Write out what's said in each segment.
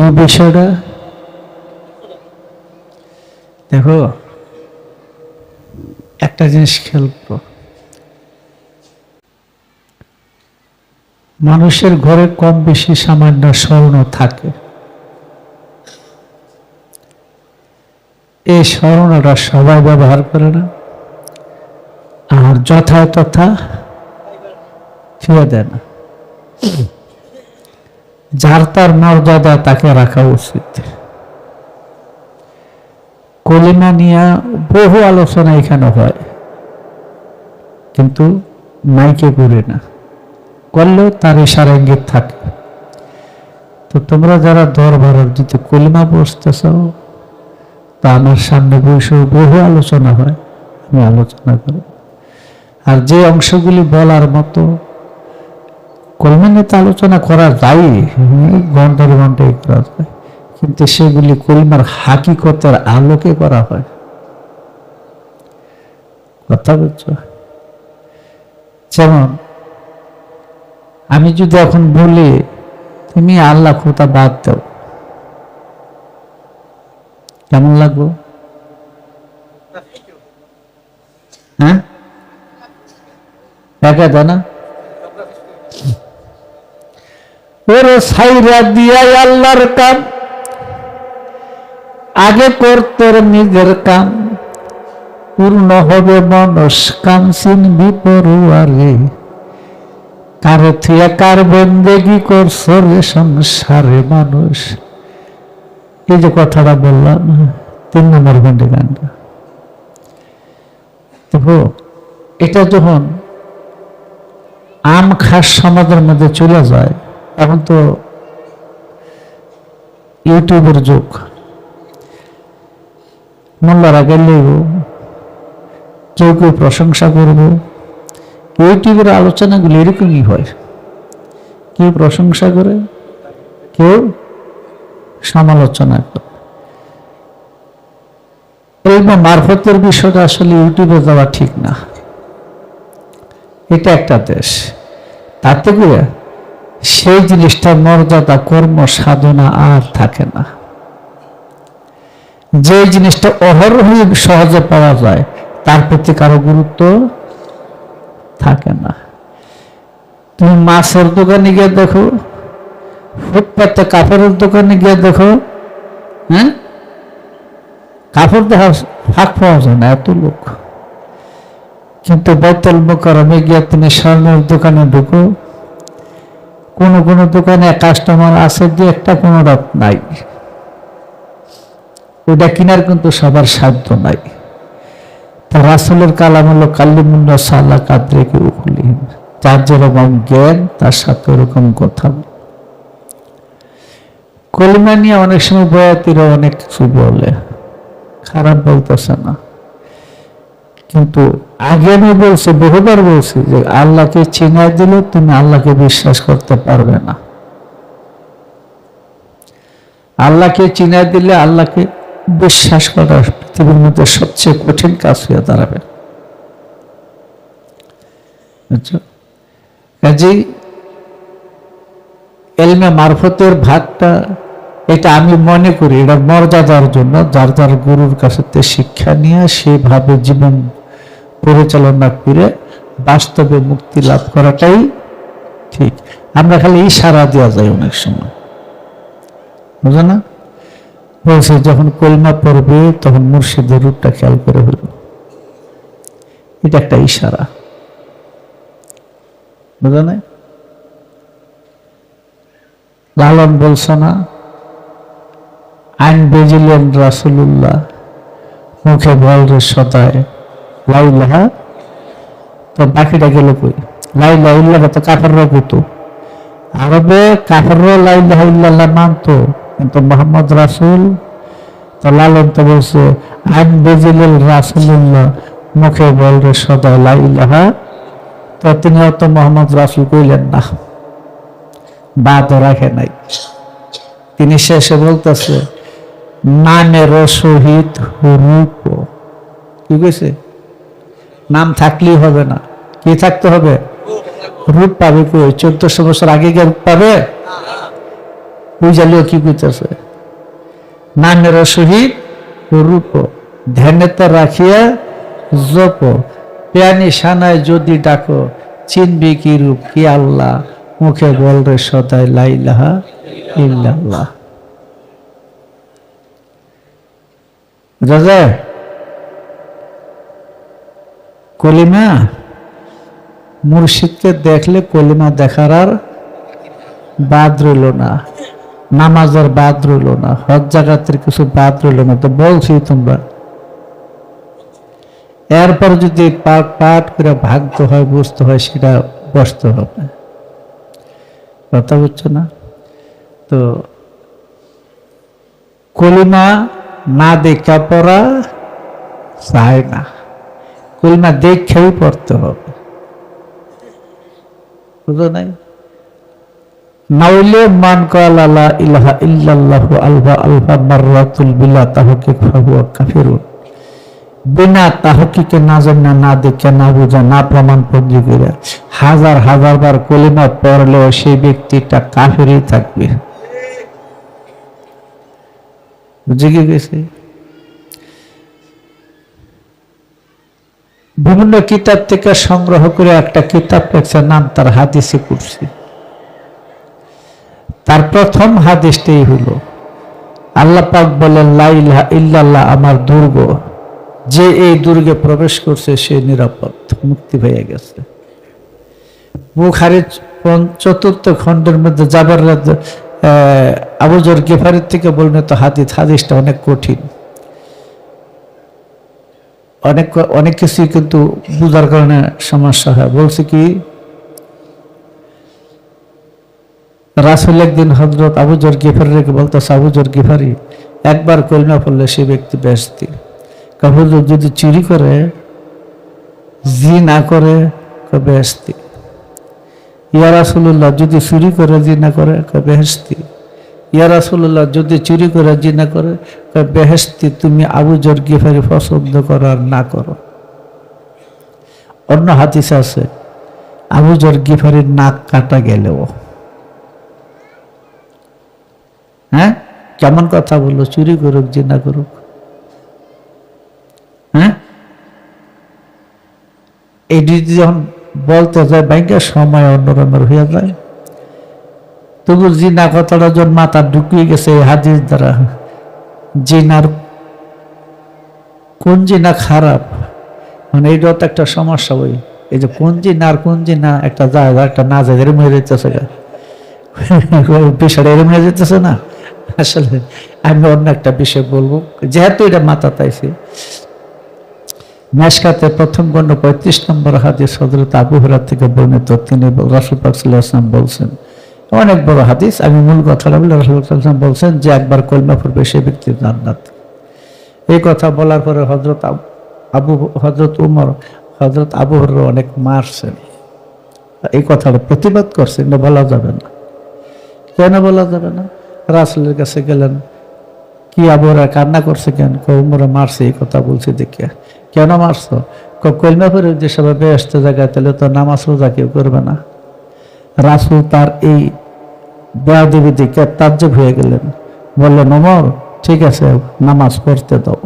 কি বিষয়টা দেখো, একটা জিনিস খেয়াল মানুষের ঘরে কম বেশি সামান্য স্বর্ণ থাকে। এই স্বর্ণটা সবাই ব্যবহার করে না। আর যথায় তথা ফিরে দেয় না। যার তার মর্যাদা তাকে রাখা উচিত। কলিমা নিয়ে বহু আলোচনা এখানে হয়, কিন্তু মাইকে করে না। করলেও তার ইশারা থাকে। তো তোমরা যারা দরবারের যদি কলিমা বসতেছ তা আমার সামনে বসে বহু আলোচনা হয়, আমি আলোচনা করি। আর যে অংশগুলি বলার মতো কলমা নিয়ে আলোচনা করা যায়। ঘণ্টার ঘন্টায় করা যায় কিন্তু সেগুলি কলমার হাকিকতের আলোকে করা হয়। কথা বলছ? যেমন, আমি যদি এখন বলি, তুমি আল্লাহ খোতা বাদ দাও। কেমন লাগবো হ্যাঁ? একা দেয় না? ওরে সাইরা দিয়াই আল্লাহর কাম। আগে করতে নিজের কাম। পূর্ণ হবে মনস কামসিন বিপরুয়ারে কারে থিয়া কার বন্দেগি করছ রে সংসারে মানুষ? এই যে কথাটা বললাম, তিন নম্বর বন্ডে গানটা দেখো, এটা যখন আম খাস সমাজের মধ্যে চলে যায় এখন তো ইউটিউবের যুগ। মোল্লারা গেলেও কেউ কেউ প্রশংসা করব। ইউটিউবের আলোচনাগুলো এরকমই হয়। কেউ প্রশংসা করে, কেউ সমালোচনা করে। এই মারফতের বিষয়টা আসলে ইউটিউবে যাওয়া ঠিক না। এটা একটা দেশ। তাতে করে সেই জিনিসটার মর্যাদা, কর্ম, সাধনা আর থাকে না। যে জিনিসটা অহরহই সহজে পাওয়া যায়, তার প্রতি কারও গুরুত্ব থাকে না। তুমি মাছের দোকানে গিয়ে দেখো, ফুটপাতে কাপড়ের দোকানে গিয়ে দেখো হ্যাঁ? কাপড় দেখা ফাঁক পাওয়া যায় না, এত লোক। কিন্তু বেতল মোকারমে গিয়ে তুমি স্বর্ণের দোকানে ঢুকো কোন কোনো দোকানে কাস্টমার আছে যে একটা কোনোটা নাই। ওটা কেনার কিন্তু সবার সাধ্য নাই। তা রাসুলের কালাম হলো কাল্লিমুল্লা সাল্লাহ কাদ্রেকে উকুলিহীন যার যেরকম জ্ঞান, তার সাথে ওরকম কথা। কলিমা নিয়ে অনেক সময় বয়াতিরা অনেক কিছু বলে। খারাপ বলতেছে না। কিন্তু আগে আমি বলছি, বহুবার বলছি যে আল্লাহকে চিনাই দিলে তুমি আল্লাহকে বিশ্বাস করতে পারবে না। আল্লাহকে চিনাই দিলে আল্লাহকে বিশ্বাস করা পৃথিবীর মধ্যে সবচেয়ে কঠিন কাজ হয়ে দাঁড়াবে। কাজেই এলমে মারফতের ভাগটা, এটা আমি মনে করি, এটা মর্যাদার জন্য যার যার গুরুর কাছে শিক্ষা নিয়ে সেভাবে জীবন পরিচালনা করে বাস্তবে মুক্তি লাভ করাটাই ঠিক। আমরা খালি ইশারা দেওয়া যায় অনেক সময়। বুঝো না? বলছে, যখন কলমা পড়বে, তখন মুর্শিদের রূপটা খেয়াল করে হইল এটা একটা ইশারা। বুঝো না? লালন বলছে না? আইন বেজিলেন রাসুল্লাহ মুখে বল রে সদায় তো বাকিটা গেল কই? লাইলা ইল্লাহ তো কাফেররা কইতো আরবে কাফেররা লাইলাহা ইল্লাল্লাহ মানতো, কিন্তু মোহাম্মদ রাসুল তো লালন তো বলছে আইন বেজিলেন রাসুল্লাহ মুখে বল রে সদায় লাইলাহা তো তিনি অত মোহাম্মদ রাসুল কইলেন না। বাদও রাখে নাই। তিনি শেষে বলতেছে নামের সহিত রূপ কি কইছে? নাম থাকলেই হবে না। কি থাকতে হবে? রূপ পাবে কই? চোদ্দশো বছর আগে গিয়ে রূপ পাবে? ওই জালিও কি করতেছে নামের সহিত রূপ। ধ্যানেতে রাখিয়া জপ। পেয়ানি সানায় যদি ডাকো, চিনবি কি রূপ? কি আল্লাহ? মুখে বল রে সদাই লাইলাহা ইল্লাল্লাহ। রাজা কলিমা? মুর্শিদকে দেখলে কলিমা দেখার আর বাদ রইল না। নামাজের বাদ রইল না। হজ জাগাতের কিছু বাদ রইল না। তো বলছি তোমরা, এরপর যদি পাট পাট করে ভাগতে হয়, বুঝতে হয়, সেটা বসতে হবে। কথা বুঝছ না? তো কলিমা না দেখা পড়া চায় না। কলিমা দেখেও পড়তে হবে। বুঝো নাই? নাউলে মান কালা ইলাহা ইল্লাল্লাহু আলফা আলফা মাররাতুল বিলা তাহকিক ফাহুয়া কাফিরুন। বিনা তাহকিকে না জানা না দেখে না বোঝা, না প্রমাণ পদ্ধতি হাজার হাজার বার কলিমা পড়লেও সেই ব্যক্তিটা কাফেরই থাকবে। বুঝে গেছে বিভিন্ন কিতাব থেকে সংগ্রহ করে একটা কিতাব লেখছে নাম তার হাদিসে করছি তার প্রথম হাদিসটাই হলো আল্লাহ পাক বলেন লাইলা ইল্লাল্লাহ, আমার দুর্গ। যে এই দুর্গে প্রবেশ করছে, সে নিরাপদ, মুক্তি হয়ে গেছে। বুখারির চতুর্থ খণ্ডের মধ্যে যাবার আবুজর গেফারের থেকে বর্ণিত হাদিস, হাদিসটা অনেক কঠিন। অনেক অনেক কিছুই কিন্তু বুঝার কারণে সমস্যা হয়। বলছে কি, রাসুল একদিন হজরত আবুজর গিফারি রেখে বলতেছে আবুজর গিফারি, একবার কলমা পড়লে সে ব্যক্তি ব্যস্তি। কাহুজুর যদি চুরি করে, জি না করে বেহস্তি ইয়া রাসুল্লাহ যদি চুরি করে, জি না করে বেহস্তি ইয়া রাসুল্লাহ যদি চুরি করে, জি না করে বেহস্তি তুমি আবু জর গিফারি পছন্দ করো আর না করো। অন্য হাতিস আছে, আবু জর গিফারির নাক কাটা গেলেও। হ্যাঁ? কেমন কথা বলল? চুরি করুক যে না করুক। হ্যাঁ? এটি যখন বলতে যায় ব্যাংকের সময় অন্যরকমের হয়ে যায়। তবু জিনা কথাটা যখন মাথা ঢুকিয়ে গেছে হাদিস দ্বারা। জিনার কোন জিনা খারাপ মানে এইটাও তো একটা সমস্যা ওই এই যে কোন জিনা আর কোন জিনা একটা যায় একটা না যায়, এরম হয়ে যেতেছে বিষয়টা এরম হয়ে যেতেছে না? আসলে আমি অন্য একটা বিষয় বলব, যেহেতু এটা মাথা তাইছে মেশকাতে প্রথম গণ্য পঁয়ত্রিশ নম্বর হাদিস হজরত আবু হরার থেকে বর্ণিত, তিনি রাসুল রসুল পাকসাল্লাম বলছেন অনেক বড় হাদিস। আমি মূল কথা বলি রসুলাম বলছেন যে, একবার কলমা পড়বে সে ব্যক্তির জান্নাত। এই কথা বলার পরে হজরত আবু হজরত উমর হজরত আবু হর অনেক মারছেন। এই কথাটা প্রতিবাদ করছেন না বলা যাবে না। কেন বলা যাবে না? রাসুলের কাছে গেলেন, কি আবহাওয়া কান্না করছে কেন? কৌমরা মারছে, এই কথা বলছে দেখে। কেন মারছো? কলমা করে যে সবাই ব্যস্ত জায়গায়, তাহলে তো নামাজ রোজা কেউ করবে না। রাসুল তার এই দেবী দিকে তাজ্জব হয়ে গেলেন। বললেন অমর ঠিক আছে, নামাজ পড়তে দাও।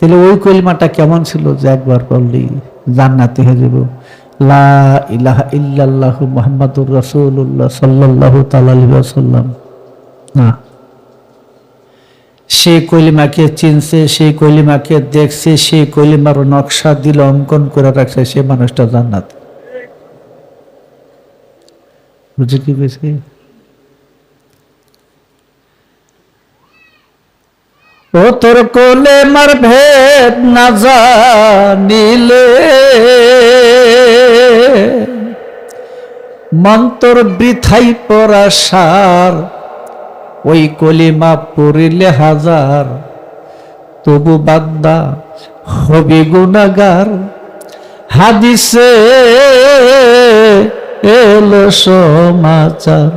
তাহলে ওই কলমাটা কেমন ছিল যে একবার পড়লি জান্নাতি হয়ে যাব। লা ইলাহা ইল্লাল্লাহু মুহাম্মাদুর রাসূলুল্লাহ সাল্লাল্লাহু তাআলা আলাইহি ওয়াসাল্লাম। না। সেই কলিমাকে চিনছে, সেই কলিমাকে দেখছে, সেই কলিমার নকশা দিল, অঙ্কন করে রাখছে সে মানুষটা জান্নাত। বুঝে কি ও তোর কোলে মার ভেদ না জানিলে, মন্তর বৃথাই পরাশার ওই কলিমা পড়িলে হাজার, তবু বান্দা হবে গুণাগার হাদিসে এলো সমাচার,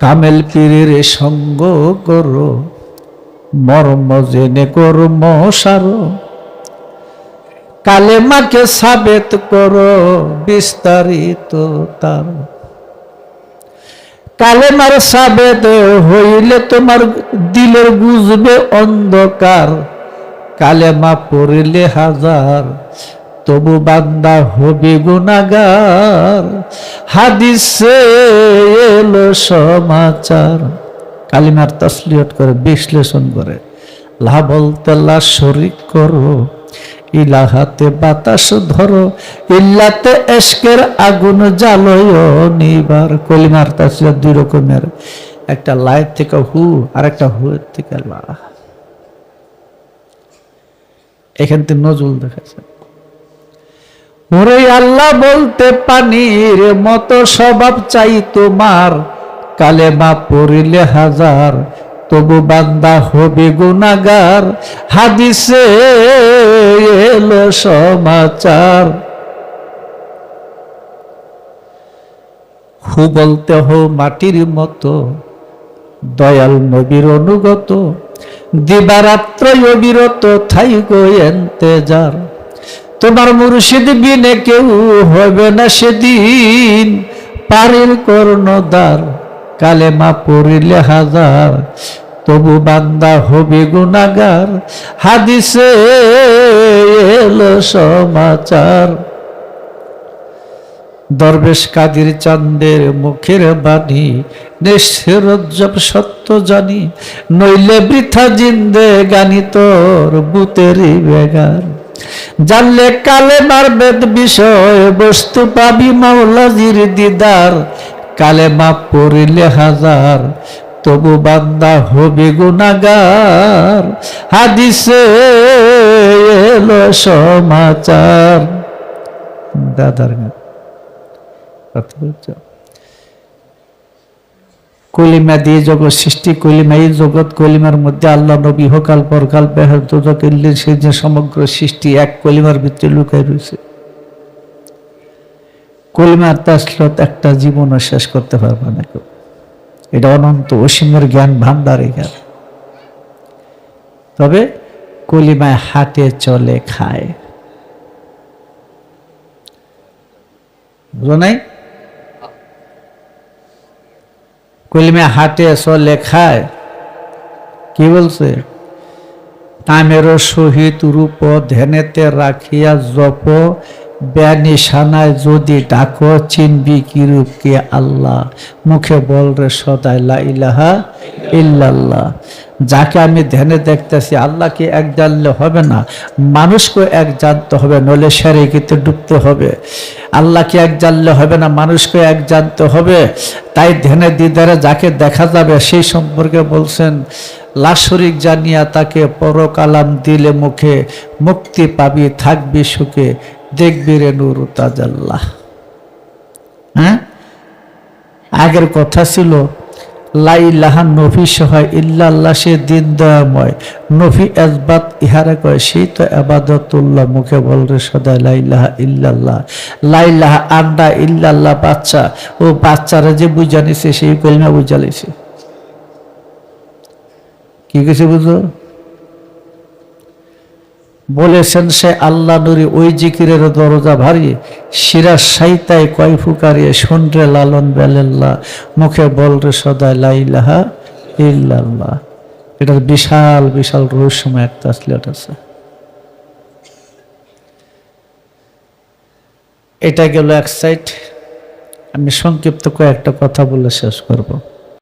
কামেল পীরের সঙ্গ করো, মর্ম জেনে কর্ম সার। কালেমাকে সাবেত করো, বিস্তারিত তার। কালেমার সাবেত হইলে তোমার দিলের বুঝবে অন্ধকার। কালেমা পড়িলে হাজার, তবু বান্দা হবে গুণাগার হাদিসে এলো সমাচার। কালিমার তসলিয়ত করে বিশ্লেষণ করে। লা বলতে শরিক করো। ইলাহাতে বাতাস ধরো, ইল্লাতে এশকের আগুন জ্বালয় নিবার। কলিমার তাসলিয়ত দুই রকমের, একটা লাইট থেকে হু আর একটা হুয়ের থেকে লা। এখান থেকে নজরুল দেখাচ্ছে। ওরে আল্লাহ বলতে পানির মতো স্বভাব চাই তোমার, কালেমা পড়িলে হাজার তবু বান্দা হবে গুনাগার। হাদিসে এলো সমাচার। হু বলতে হো মাটির মতো, দয়াল নবীর অনুগত। দিবারাত্র অবিরত থাই গো এন্তেজার তোমার মুর্শিদ বিনে কেউ হবে না সেদিন পারিল কর্ণদার কালেমা পড়িলে হাজার। তবু বান্দা হবে গুনাগার হাদিসে এলো সমাচার। দরবেশ কাদির চান্দের মুখের বাণী নিশ্চিরজ্জব সত্য জানি, নইলে বৃথা জিন্দে গানি তোর বুতেরই বেগার। জানলে কালে বেদ বিষয়, বস্তু পাবি মাওলাজির দিদার। কালে মাপ পড়িলে হাজার তবু বান্দা হবে গুনাগার। হাদিসে এলো সমাচার। দাদার কলিমা দিয়ে জগৎ সৃষ্টি, কলিমা এই জগৎ, কলিমার মধ্যে আল্লাহ নবী হকাল পরকাল বেহার দুজক সে যে সমগ্র সৃষ্টি এক কলিমার ভিতরে লুকাই রয়েছে। কলিমার তাসলত একটা জীবনও শেষ করতে পারবে না কেউ। এটা অনন্ত অসীমের জ্ঞান ভান্ডার জ্ঞান তবে কলিমায় হাটে চলে খায়। বুঝো নাই? কলিমে হাটে চলে খায়। কি বলছে? তামেরও সহিত রূপ ধ্যানেতে রাখিয়া জপ ব্যানিশানায় যদি ডাকো, চিনবি কি রূপকে আল্লাহ। মুখে বল রে সদাই লা ইলাহা ইল্লাল্লাহ। যাকে আমি ধ্যানে দেখতেছি আল্লাহকে এক জানলে হবে না। মানুষকে এক জানতে হবে নলে সেরে কিন্তু ডুবতে হবে। আল্লাহকে এক জানলে হবে না, মানুষকে এক জানতে হবে। তাই ধ্যানে দিদারে যাকে দেখা যাবে, সেই সম্পর্কে বলছেন লাশরিক জানিয়া তাকে পরকালাম দিলে মুখে, মুক্তি পাবি, থাকবি সুখে। দেখবি রে নুর তাজাল্লাহ। হ্যাঁ? আগের কথা ছিল লাই লাইলাহা নফি সহায় ইল্লাল্লাহ, সে দিন দয়াময়। নফি এজবাত ইহারে কয় সেই তো আবাদতুল্লাহ, মুখে বল রে সদায় লাইলাহা ইল্লাল্লাহ। লাইলাহা আন্ডা ইল্লাল্লাহ বাচ্চা, ও বাচ্চারা যে বুঝানিছে সেই কলমা বুঝালিছে কি গেছে বুঝো বলেছেন সে আল্লাহ নুরি ওই জিকিরের দরজা ভারী শিরা সাইতায় কয় ফুকারিয়ে শুনরে লালন বেলেল্লা, মুখে বল রে সদায় লাইলাহা ইল্লাল্লাহ। এটার বিশাল বিশাল রহস্যময় একটা আসলেট আছে। এটা গেল এক সাইড আমি সংক্ষিপ্ত কয়েকটা কথা বলে শেষ করব।